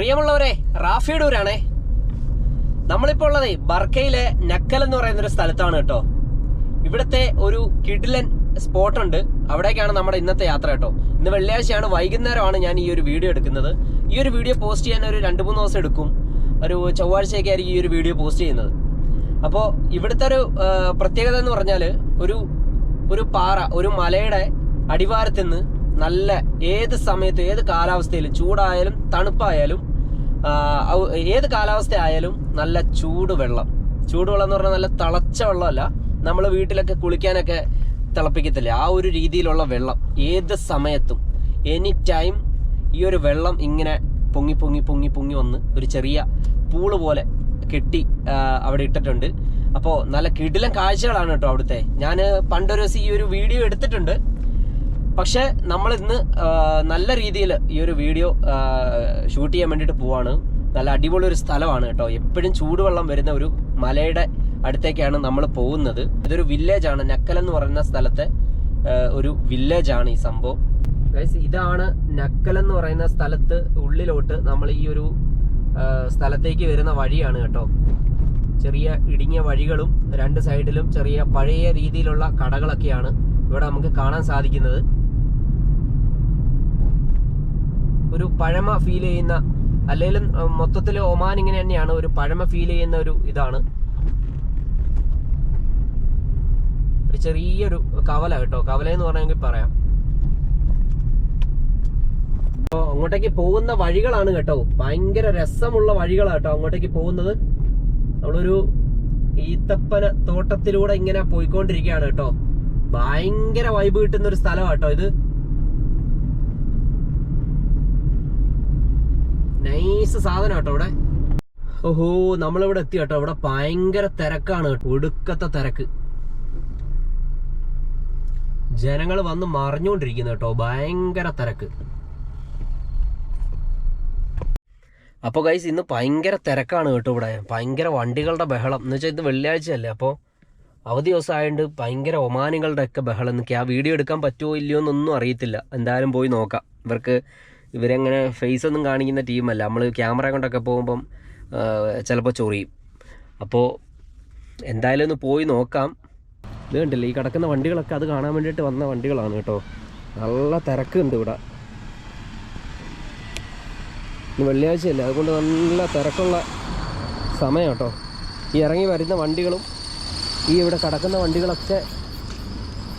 പ്രിയമുള്ളവരെ റാഫിയടൂരാണേ നമ്മളിപ്പോൾ ഉള്ളതേ ബർക്കയിലെ നക്കൽ എന്ന് പറയുന്ന ഒരു സ്ഥലത്താണ് കേട്ടോ. ഇവിടുത്തെ ഒരു കിഡിലൻ സ്പോട്ട് ഉണ്ട്. അവിടേക്കാണ് നമ്മുടെ ഇന്നത്തെ യാത്ര കേട്ടോ. ഇന്ന് വെള്ളിയാഴ്ചയാണ് വൈകുന്നേരമാണ് ഞാൻ ഈ ഒരു വീഡിയോ എടുക്കുന്നത്. ഈ ഒരു വീഡിയോ പോസ്റ്റ് ചെയ്യാൻ ഒരു രണ്ട് മൂന്ന് ദിവസം എടുക്കും. ഒരു ചൊവ്വാഴ്ചയൊക്കെ ആയിരിക്കും ഈ ഒരു വീഡിയോ പോസ്റ്റ് ചെയ്യുന്നത്. അപ്പോൾ ഇവിടുത്തെ ഒരു പ്രത്യേകത എന്ന് പറഞ്ഞാൽ ഒരു ഒരു പാറ ഒരു മലയുടെ അടിവാരത്തിൽ നിന്ന് നല്ല ഏത് സമയത്തും ഏത് കാലാവസ്ഥയിലും ചൂടായാലും തണുപ്പായാലും ഏത് കാലാവസ്ഥ ആയാലും നല്ല ചൂട് വെള്ളം. ചൂടുവെള്ളം എന്ന് പറഞ്ഞാൽ നല്ല തിളച്ച വെള്ളമല്ല. നമ്മൾ വീട്ടിലൊക്കെ കുളിക്കാനൊക്കെ തിളപ്പിക്കത്തില്ലേ? ആ ഒരു രീതിയിലുള്ള വെള്ളം ഏത് സമയത്തും എനി ടൈം ഈ ഒരു വെള്ളം ഇങ്ങനെ പൊങ്ങി പൊങ്ങി പൊങ്ങി പൊങ്ങി വന്ന് ഒരു ചെറിയ പൂൾ പോലെ കെട്ടി അവിടെ ഇട്ടിട്ടുണ്ട്. അപ്പോൾ നല്ല കിടിലം കാഴ്ചകളാണ് കേട്ടോ അവിടുത്തെ. ഞാൻ പണ്ടൊരു ദിവസം ഈ ഒരു വീഡിയോ എടുത്തിട്ടുണ്ട്. പക്ഷേ നമ്മൾ ഇന്ന് നല്ല രീതിയിൽ ഈ ഒരു വീഡിയോ ഷൂട്ട് ചെയ്യാൻ വേണ്ടിയിട്ട് പോവാണ്. നല്ല അടിപൊളി ഒരു സ്ഥലമാണ് കേട്ടോ. എപ്പോഴും ചൂടുവെള്ളം വരുന്ന ഒരു മലയുടെ അടുത്തേക്കാണ് നമ്മൾ പോകുന്നത്. ഇതൊരു വില്ലേജ് ആണ് നക്കൽ എന്ന് പറയുന്ന സ്ഥലത്തെ ഒരു വില്ലേജ് ആണ് ഈ സംഭവം. ഇതാണ് നക്കൽ എന്ന് പറയുന്ന സ്ഥലത്ത് ഉള്ളിലോട്ട് നമ്മൾ ഈ ഒരു സ്ഥലത്തേക്ക് വരുന്ന വഴിയാണ് കേട്ടോ. ചെറിയ ഇടുങ്ങിയ വഴികളും രണ്ട് സൈഡിലും ചെറിയ പഴയ രീതിയിലുള്ള കടകളൊക്കെയാണ് ഇവിടെ നമുക്ക് കാണാൻ സാധിക്കുന്നത് ഒരു പഴമ ഫീൽ ചെയ്യുന്ന അല്ലെങ്കിലും മൊത്തത്തിൽ ഒമാൻ ഇങ്ങനെ തന്നെയാണ് ഒരു പഴമ ഫീൽ ചെയ്യുന്ന ഒരു ഇതാണ്. ഒരു ചെറിയൊരു കവല കേട്ടോ. കവല എന്ന് പറഞ്ഞെങ്കിൽ പറയാം. അപ്പോൾ അങ്ങോട്ടേക്ക് പോകുന്ന വഴികളാണ് കേട്ടോ. ഭയങ്കര രസമുള്ള വഴികളാണ് കേട്ടോ അങ്ങോട്ടേക്ക് പോകുന്നത്. നമ്മളൊരു ഈത്തപ്പന തോട്ടത്തിലൂടെ ഇങ്ങനെ പോയിക്കൊണ്ടിരിക്കുകയാണ് കേട്ടോ. ഭയങ്കര വൈബ് കിട്ടുന്ന ഒരു സ്ഥലമാണ് കേട്ടോ ഇത്. നൈസ് സാധനം കേട്ടോ ഇവിടെ ഓഹോ നമ്മളിവിടെ എത്തി കേട്ടോ. ഇവിടെ ഭയങ്കര തിരക്കാണ് കേട്ടോ. ഒടുക്കത്തെ തിരക്ക്. ജനങ്ങൾ വന്ന് മറിഞ്ഞുകൊണ്ടിരിക്കുന്നു കേട്ടോ. ഭയങ്കര തിരക്ക്. അപ്പോൾ ഗൈസ് ഇന്ന് ഭയങ്കര തിരക്കാണ് കേട്ടോ ഇവിടെ. ഭയങ്കര വണ്ടികളുടെ ബഹളം. എന്ന് വെച്ചാൽ ഇത് വെള്ളിയാഴ്ചയല്ലേ? അപ്പോൾ അവധി ദിവസമായതുകൊണ്ട് ഭയങ്കര ഒമാനികളുടെ ഒക്കെ ബഹളം. എന്നൊക്കെ ആ വീഡിയോ എടുക്കാൻ പറ്റുമോ ഇല്ലയോ എന്നൊന്നും അറിയത്തില്ല. എന്തായാലും പോയി നോക്കാം. ഇവർക്ക് ഇവരങ്ങനെ ഫേസ് ഒന്നും കാണിക്കുന്ന ടീമല്ല നമ്മൾ ക്യാമറ കൊണ്ടൊക്കെ പോകുമ്പം ചിലപ്പോൾ ചൊറിയും. അപ്പോൾ എന്തായാലും ഒന്ന് പോയി നോക്കാം. ഇത് കണ്ടില്ല ഈ കിടക്കുന്ന വണ്ടികളൊക്കെ അത് കാണാൻ വേണ്ടിയിട്ട് വന്ന വണ്ടികളാണ് കേട്ടോ. നല്ല തിരക്കുണ്ട് ഇവിടെ. ഇന്ന് അതുകൊണ്ട് നല്ല തിരക്കുള്ള സമയം കേട്ടോ. ഈ ഇറങ്ങി വരുന്ന വണ്ടികളും ഈ ഇവിടെ കിടക്കുന്ന വണ്ടികളൊക്കെ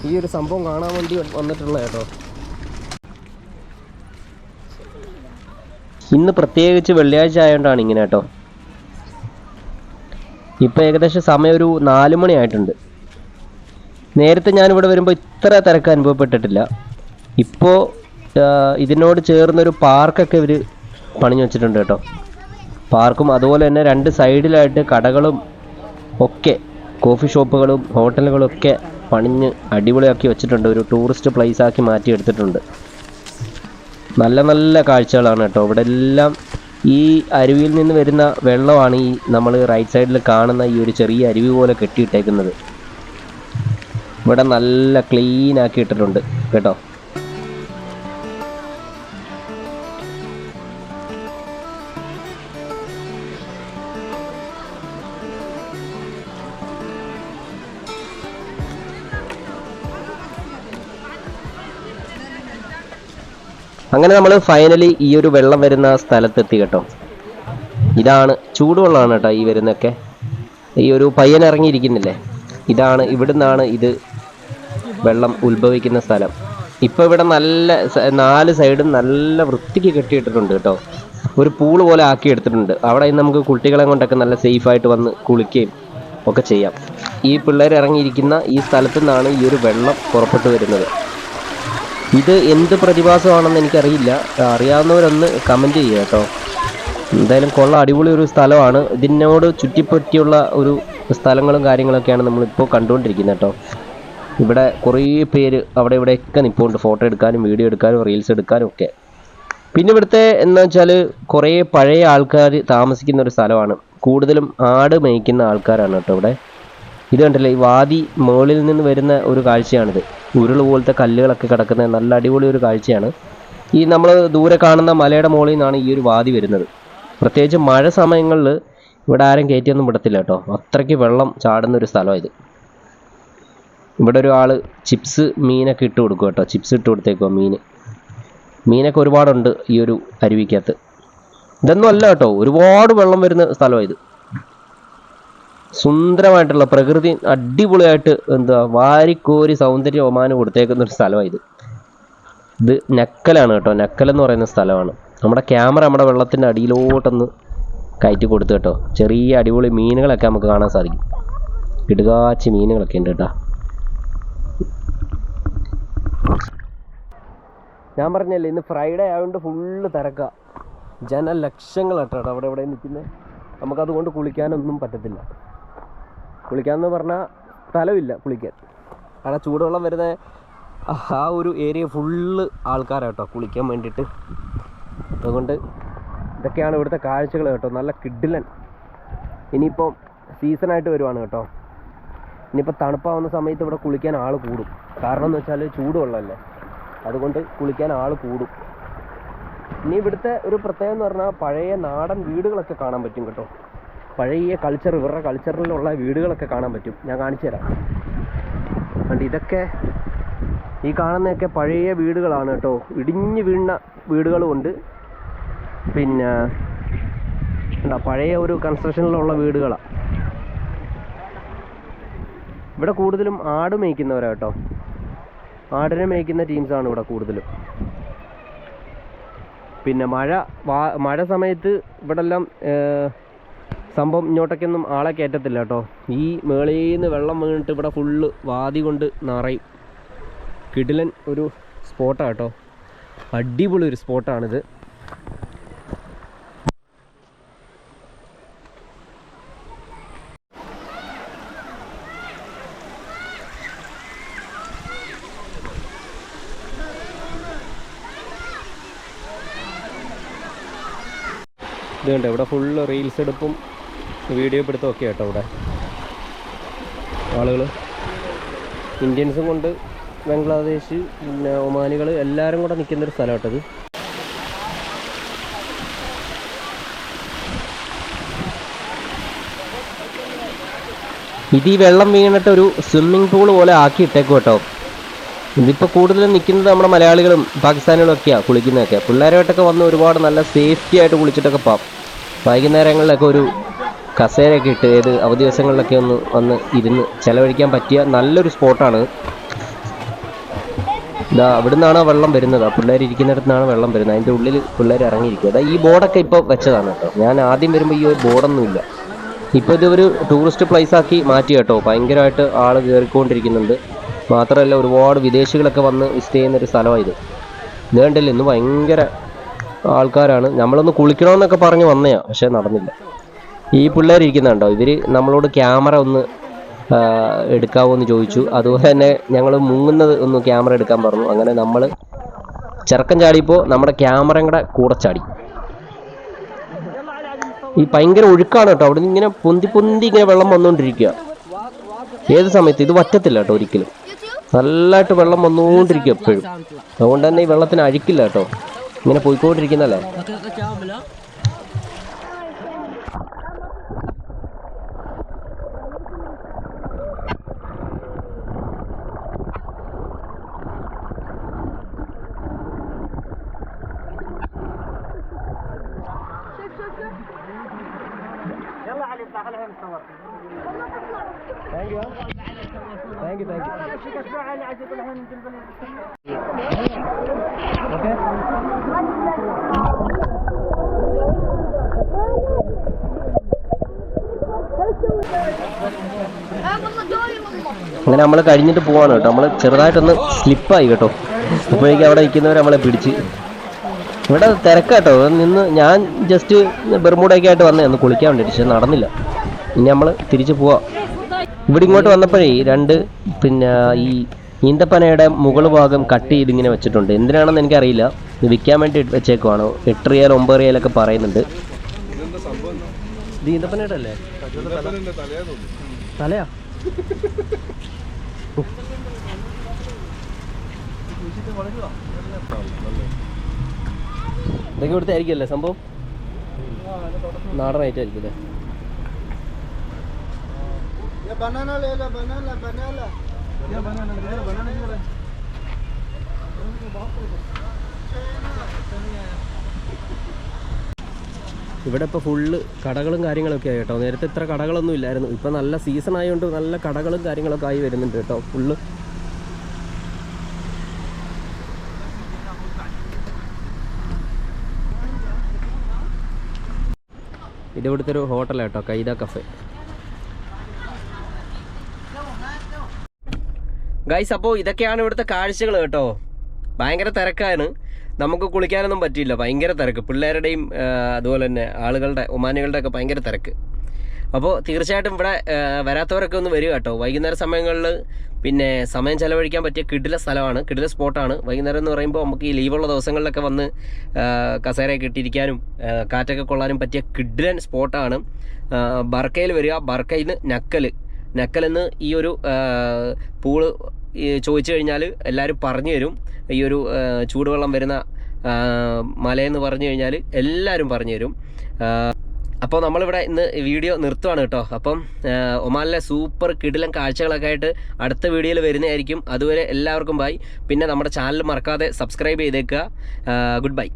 ഈ ഒരു സംഭവം കാണാൻ വേണ്ടി വന്നിട്ടുള്ള കേട്ടോ. ഇന്ന് പ്രത്യേകിച്ച് വെള്ളിയാഴ്ച ആയതുകൊണ്ടാണ് ഇങ്ങനെ കേട്ടോ. ഇപ്പോൾ ഏകദേശം സമയം ഒരു നാല് മണിയായിട്ടുണ്ട് നേരത്തെ ഇവിടെ വരുമ്പോൾ ഇത്ര തിരക്ക് അനുഭവപ്പെട്ടിട്ടില്ല. ഇപ്പോൾ ഇതിനോട് ചേർന്നൊരു പാർക്കൊക്കെ ഇവർ പണിഞ്ഞു വെച്ചിട്ടുണ്ട് കേട്ടോ. പാർക്കും അതുപോലെ തന്നെ രണ്ട് സൈഡിലായിട്ട് കടകളും ഒക്കെ കോഫി ഷോപ്പുകളും ഹോട്ടലുകളും ഒക്കെ പണിഞ്ഞ് അടിപൊളിയാക്കി വെച്ചിട്ടുണ്ട്. ഒരു ടൂറിസ്റ്റ് പ്ലേസ് ആക്കി മാറ്റി എടുത്തിട്ടുണ്ട് നല്ല നല്ല കാഴ്ചകളാണ് കേട്ടോ. ഇവിടെ എല്ലാം ഈ അരുവിയിൽ നിന്ന് വരുന്ന വെള്ളമാണ് ഈ നമ്മൾ റൈറ്റ് സൈഡിൽ കാണുന്ന ഈ ഒരു ചെറിയ അരുവി പോലെ കെട്ടിയിട്ടേക്കുന്നത്. ഇവിടെ നല്ല ക്ലീൻ ആക്കി ഇട്ടിട്ടുണ്ട് കേട്ടോ. അങ്ങനെ നമ്മൾ ഫൈനലി ഈ ഒരു വെള്ളം വരുന്ന സ്ഥലത്തെത്തി കേട്ടോ. ഇതാണ് ചൂടുവെള്ളമാണ് കേട്ടോ ഈ വരുന്നൊക്കെ ഈ ഒരു പയ്യൻ ഇറങ്ങിയിരിക്കുന്നില്ലേ? ഇതാണ് ഇവിടുന്നാണ് ഇത് വെള്ളം ഉത്ഭവിക്കുന്ന സ്ഥലം. ഇപ്പോൾ ഇവിടെ നല്ല നാല് സൈഡും നല്ല വൃത്തിക്ക് കെട്ടിയിട്ടിട്ടുണ്ട് കേട്ടോ. ഒരു പൂൾ പോലെ ആക്കി എടുത്തിട്ടുണ്ട്. അവിടെ നമുക്ക് കുട്ടികളെ കൊണ്ടൊക്കെ നല്ല സേഫായിട്ട് വന്ന് കുളിക്കുകയും ഒക്കെ ചെയ്യാം. ഈ പിള്ളേർ ഇറങ്ങിയിരിക്കുന്ന ഈ സ്ഥലത്തു നിന്നാണ് ഈ ഒരു വെള്ളം പുറപ്പെട്ടു വരുന്നത്. ഇത് എന്ത് പ്രതിഭാസമാണെന്ന് എനിക്കറിയില്ല. അറിയാവുന്നവരൊന്ന് കമന്റ് ചെയ്യുക കേട്ടോ. എന്തായാലും കൊള്ള അടിപൊളി ഒരു സ്ഥലമാണ്. ഇതിനോട് ചുറ്റിപ്പറ്റിയുള്ള ഒരു സ്ഥലങ്ങളും കാര്യങ്ങളൊക്കെയാണ് നമ്മളിപ്പോൾ കണ്ടുകൊണ്ടിരിക്കുന്നത് കേട്ടോ. ഇവിടെ കുറേ പേര് അവിടെ ഇവിടെയൊക്കെ നിൽപ്പുണ്ട് ഫോട്ടോ എടുക്കാനും വീഡിയോ എടുക്കാനും റീൽസ് എടുക്കാനും ഒക്കെ. പിന്നെ ഇവിടുത്തെ എന്ന് വെച്ചാൽ കുറേ പഴയ ആൾക്കാർ താമസിക്കുന്ന ഒരു സ്ഥലമാണ്. കൂടുതലും ആട് മേയ്ക്കുന്ന ആൾക്കാരാണ് കേട്ടോ ഇവിടെ. ഇത് കണ്ടില്ലേ ഈ വാതി മുകളിൽ നിന്ന് വരുന്ന ഒരു കാഴ്ചയാണിത്. ഉരുൾ പോലത്തെ കല്ലുകളൊക്കെ കിടക്കുന്ന നല്ല അടിപൊളി ഒരു കാഴ്ചയാണ്. ഈ നമ്മൾ ദൂരെ കാണുന്ന മലയുടെ മുകളിൽ നിന്നാണ് ഈ ഒരു വാതി വരുന്നത്. പ്രത്യേകിച്ച് മഴ സമയങ്ങളിൽ ഇവിടെ ആരും കയറ്റിയൊന്നും വിടത്തില്ല കേട്ടോ. അത്രയ്ക്ക് വെള്ളം ചാടുന്ന ഒരു സ്ഥലമാണ് ഇത്. ഇവിടെ ഒരു ആൾ ചിപ്സ് മീനൊക്കെ ഇട്ട് കൊടുക്കും കേട്ടോ. ചിപ്സ് ഇട്ട് കൊടുത്തേക്കോ മീൻ മീനൊക്കെ ഒരുപാടുണ്ട് ഈ ഒരു അരുവിക്കകത്ത്. ഇതൊന്നും അല്ല കേട്ടോ. ഒരുപാട് വെള്ളം വരുന്ന സ്ഥലമാണ് ഇത്. സുന്ദരമായിട്ടുള്ള പ്രകൃതി അടിപൊളിയായിട്ട് എന്താ വാരിക്കോരി സൗന്ദര്യ ഒമാനം കൊടുത്തേക്കുന്ന ഒരു സ്ഥലമാണ് ഇത്. ഇത് നക്കലാണ് കേട്ടോ. നക്കൽ എന്ന് പറയുന്ന സ്ഥലമാണ്. നമ്മുടെ ക്യാമറ നമ്മുടെ വെള്ളത്തിന്റെ അടിയിലോട്ടൊന്ന് കയറ്റി കൊടുത്തു കേട്ടോ. ചെറിയ അടിപൊളി മീനുകളൊക്കെ നമുക്ക് കാണാൻ സാധിക്കും. ഇടുകാച്ചി മീനുകളൊക്കെ ഉണ്ട് കേട്ടോ. ഞാൻ പറഞ്ഞല്ലേ ഇന്ന് ഫ്രൈഡേ ആയതുകൊണ്ട് ഫുള്ള് തിരക്ക. ജനലക്ഷങ്ങൾ കേട്ടോ അവിടെ ഇവിടെ നിൽക്കുന്നത്. നമുക്കതുകൊണ്ട് കുളിക്കാനൊന്നും പറ്റത്തില്ല. കുളിക്കാമെന്ന് പറഞ്ഞാൽ സ്ഥലമില്ല കുളിക്കാൻ കാരണം ചൂടുവെള്ളം വരുന്ന ആ ഒരു ഏരിയ ഫുള്ള് ആൾക്കാരാട്ടോ കുളിക്കാൻ വേണ്ടിയിട്ട്. അതുകൊണ്ട് ഇതൊക്കെയാണ് ഇവിടുത്തെ കാഴ്ചകൾ കേട്ടോ. നല്ല കിഡിലൻ ഇനിയിപ്പം സീസണായിട്ട് വരുവാണ് കേട്ടോ. ഇനിയിപ്പോൾ തണുപ്പാവുന്ന സമയത്ത് ഇവിടെ കുളിക്കാൻ ആൾ കൂടും. കാരണം എന്ന് വെച്ചാൽ ചൂടുവെള്ളമല്ലേ അതുകൊണ്ട് കുളിക്കാൻ ആൾ കൂടും. ഇനി ഇവിടുത്തെ ഒരു പ്രത്യേകത എന്ന് പറഞ്ഞാൽ പഴയ നാടൻ വീടുകളൊക്കെ കാണാൻ പറ്റും കേട്ടോ. പഴയ കൾച്ചർ ഇവരുടെ കൾച്ചറിലുള്ള വീടുകളൊക്കെ കാണാൻ പറ്റും. ഞാൻ കാണിച്ചു തരാം. കണ്ട് ഇതൊക്കെ ഈ കാണുന്നതൊക്കെ പഴയ വീടുകളാണ് കേട്ടോ. ഇടിഞ്ഞു വീണ വീടുകളുമുണ്ട് പിന്നെ എന്താ പഴയ ഒരു കൺസ്ട്രക്ഷനിലുള്ള വീടുകളാണ് ഇവിടെ കൂടുതലും ആട് മേയ്ക്കുന്നവരാ കേട്ടോ. ആടിനെ മേയ്ക്കുന്ന ടീംസാണ് ഇവിടെ കൂടുതലും. പിന്നെ മഴ മഴ സമയത്ത് ഇവിടെ എല്ലാം സംഭവം ഇങ്ങോട്ടേക്കൊന്നും ആളെ കയറ്റത്തില്ല കേട്ടോ. ഈ മേളീന്ന് വെള്ളം വീണിട്ട് ഇവിടെ ഫുള്ള് വാതി കൊണ്ട് നിറയും. കിടിലൻ ഒരു സ്പോട്ടാണ് കേട്ടോ. അടിപൊളി ഒരു സ്പോട്ടാണിത്. ഇത് കണ്ടോ ഇവിടെ ഫുള്ള് റീൽസ് എടുപ്പും വീഡിയോ പിടുത്തം ഒക്കെ കേട്ടോ ഇവിടെ ആളുകൾ ഇന്ത്യൻസും കൊണ്ട് ബംഗ്ലാദേശ് പിന്നെ ഒമാനികൾ എല്ലാവരും കൂടെ നിൽക്കുന്നൊരു സ്ഥലം കേട്ടത് ഇത്. ഈ വെള്ളം വീണിട്ട് ഒരു സ്വിമ്മിംഗ് പൂൾ പോലെ ആക്കി ഇട്ടേക്കും കേട്ടോ. ഇതിപ്പോൾ കൂടുതലും നിൽക്കുന്നത് നമ്മുടെ മലയാളികളും പാകിസ്ഥാനികളും ഒക്കെയാണ് കുളിക്കുന്നതൊക്കെ. പിള്ളേരുമായിട്ടൊക്കെ വന്ന് ഒരുപാട് നല്ല സേഫ്റ്റി ആയിട്ട് കുളിച്ചിട്ടൊക്കെ പോകാം വൈകുന്നേരങ്ങളിലൊക്കെ ഒരു കസേരയൊക്കെ ഇട്ട് ഏത് അവധി ദിവസങ്ങളിലൊക്കെ ഒന്ന് വന്ന് ഇരുന്ന് ചെലവഴിക്കാൻ പറ്റിയ നല്ലൊരു സ്പോട്ടാണ്. ഇതാ അവിടെ നിന്നാണ് വെള്ളം വരുന്നത്. ആ പിള്ളേർ ഇരിക്കുന്നിടത്ത് നിന്നാണ് വെള്ളം വരുന്നത്. അതിന്റെ ഉള്ളിൽ പിള്ളേർ ഇറങ്ങിയിരിക്കുക അതാ ഈ ബോർഡൊക്കെ ഇപ്പോൾ വെച്ചതാണ് കേട്ടോ. ഞാൻ ആദ്യം വരുമ്പോൾ ഈ ഒരു ബോർഡൊന്നുമില്ല. ഇപ്പോൾ ഇത് ഒരു ടൂറിസ്റ്റ് പ്ലേസ് ആക്കി മാറ്റി കേട്ടോ. ഭയങ്കരമായിട്ട് ആൾ കയറിക്കൊണ്ടിരിക്കുന്നുണ്ട് മാത്രമല്ല ഒരുപാട് വിദേശികളൊക്കെ വന്ന് വിസിറ്റ് ചെയ്യുന്ന ഒരു സ്ഥലമാണ് ഇത്. ഇത് കണ്ടില്ല? ഇന്ന് ഭയങ്കര ആൾക്കാരാണ്. നമ്മളൊന്ന് കുളിക്കണമെന്നൊക്കെ പറഞ്ഞ് വന്നയാ പക്ഷേ നടന്നില്ല. ഈ പിള്ളേർ ഇരിക്കുന്നുണ്ടോ? ഇവർ നമ്മളോട് ക്യാമറ ഒന്ന് എടുക്കാവോ എന്ന് ചോദിച്ചു. അതുപോലെ തന്നെ ഞങ്ങൾ മുങ്ങുന്നത് ഒന്ന് ക്യാമറ എടുക്കാൻ പറഞ്ഞു. അങ്ങനെ നമ്മൾ ചെറുക്കൻ ചാടിയപ്പോൾ നമ്മുടെ ക്യാമറയും കൂടെ കൂടെ ചാടി. ഈ ഭയങ്കര ഒഴുക്കാണ് കേട്ടോ. അവിടെ ഇങ്ങനെ പൊന്തി പൊന്തി ഇങ്ങനെ വെള്ളം വന്നുകൊണ്ടിരിക്കുക ഏത് സമയത്ത് ഇത് വറ്റത്തില്ല കേട്ടോ ഒരിക്കലും. നല്ലതായിട്ട് വെള്ളം വന്നുകൊണ്ടിരിക്കും എപ്പോഴും. അതുകൊണ്ട് തന്നെ ഈ വെള്ളത്തിന് അഴുക്കില്ല കേട്ടോ. ഇങ്ങനെ പോയിക്കൊണ്ടിരിക്കുന്നല്ലേ? യു ഓക്കെ അങ്ങനെ നമ്മൾ കഴിഞ്ഞിട്ട് പോവാണ് കേട്ടോ. നമ്മൾ ചെറുതായിട്ടൊന്ന് സ്ലിപ്പായി കേട്ടോ. അപ്പോഴേക്കും അവിടെ നിൽക്കുന്നവർ നമ്മളെ പിടിച്ച്. ഇവിടെ തിരക്കാട്ടോ. നിന്ന് ഞാൻ ജസ്റ്റ് ബെർമൂടൊക്കെ ആയിട്ട് വന്നേ കുളിക്കാൻ വേണ്ടിയിട്ട് പക്ഷെ നടന്നില്ല. ഇനി നമ്മൾ തിരിച്ചു പോവാം. ഇവിടെ ഇങ്ങോട്ട് വന്നപ്പോഴേ രണ്ട് പിന്നെ ഈ ഈന്തപ്പനയുടെ മുകൾ ഭാഗം കട്ട് ചെയ്ത് ഇങ്ങനെ വെച്ചിട്ടുണ്ട്. എന്തിനാണെന്ന് എനിക്കറിയില്ല. വിൽക്കാൻ വേണ്ടി വെച്ചേക്കുവാണ്. എട്ട് റിയാൽ ഒമ്പത് റിയാലൊക്കെ പറയുന്നുണ്ട് തലയാ? ഇതൊക്കെ ഇവിടുത്തെ സംഭവം? നാടൻ ഐറ്റം ആയിരിക്കും ഇവിടെ ഇപ്പൊ ഫുള്ള് കടകളും കാര്യങ്ങളൊക്കെ ആയി കേട്ടോ. നേരത്തെ ഇത്ര കടകളൊന്നും ഇല്ലായിരുന്നു. ഇപ്പൊ നല്ല സീസൺ ആയതുകൊണ്ട് നല്ല കടകളും കാര്യങ്ങളൊക്കെ ആയി വരുന്നുണ്ട് കേട്ടോ. ഫുള്ള് ഇത് ഇവിടുത്തെ ഒരു ഹോട്ടലാണ് കേട്ടോ കൈത കഫേ ഗൈസ് അപ്പോൾ ഇതൊക്കെയാണ് ഇവിടുത്തെ കാഴ്ചകൾ കേട്ടോ. ഭയങ്കര തിരക്കാണ്. നമുക്ക് കുളിക്കാനൊന്നും പറ്റിയില്ല. ഭയങ്കര തിരക്ക്. പിള്ളേരുടെയും അതുപോലെ തന്നെ ആളുകളുടെ ഒമാനികളുടെ ഒക്കെ ഭയങ്കര തിരക്ക്. അപ്പോൾ തീർച്ചയായിട്ടും ഇവിടെ വരാത്തവരൊക്കെ ഒന്ന് വരിക കേട്ടോ. വൈകുന്നേര സമയങ്ങളിൽ പിന്നെ സമയം ചെലവഴിക്കാൻ പറ്റിയ കിടില സ്ഥലമാണ് കിടില സ്പോട്ടാണ്. വൈകുന്നേരം എന്ന് പറയുമ്പോൾ നമുക്ക് ഈ ലീവുള്ള ദിവസങ്ങളിലൊക്കെ വന്ന് കസേരയൊക്കെ ഇട്ടിരിക്കാനും കാറ്റൊക്കെ കൊള്ളാനും പറ്റിയ കിഡിലൻ സ്പോട്ടാണ്. ബർക്കയിൽ വരിക. ബർക്കയിൽ നിന്ന് നക്കൽ നക്കലെന്ന് ഈ ഒരു പൂൾ ചോദിച്ചു കഴിഞ്ഞാൽ എല്ലാവരും പറഞ്ഞു തരും. ഈ ഒരു ചൂടുവെള്ളം വരുന്ന മലയെന്ന് പറഞ്ഞു കഴിഞ്ഞാൽ എല്ലാവരും പറഞ്ഞു തരും. അപ്പോൾ നമ്മളിവിടെ ഇന്ന് വീഡിയോ നിർത്തുവാണ് കേട്ടോ. അപ്പം ഒമാലിലെ സൂപ്പർ കിടിലം കാഴ്ചകളൊക്കെ ആയിട്ട് അടുത്ത വീഡിയോയിൽ വരുന്നതായിരിക്കും. അതുവരെ എല്ലാവർക്കും ബൈ പിന്നെ നമ്മുടെ ചാനൽ മറക്കാതെ സബ്സ്ക്രൈബ് ചെയ്തേക്കുക. Good bye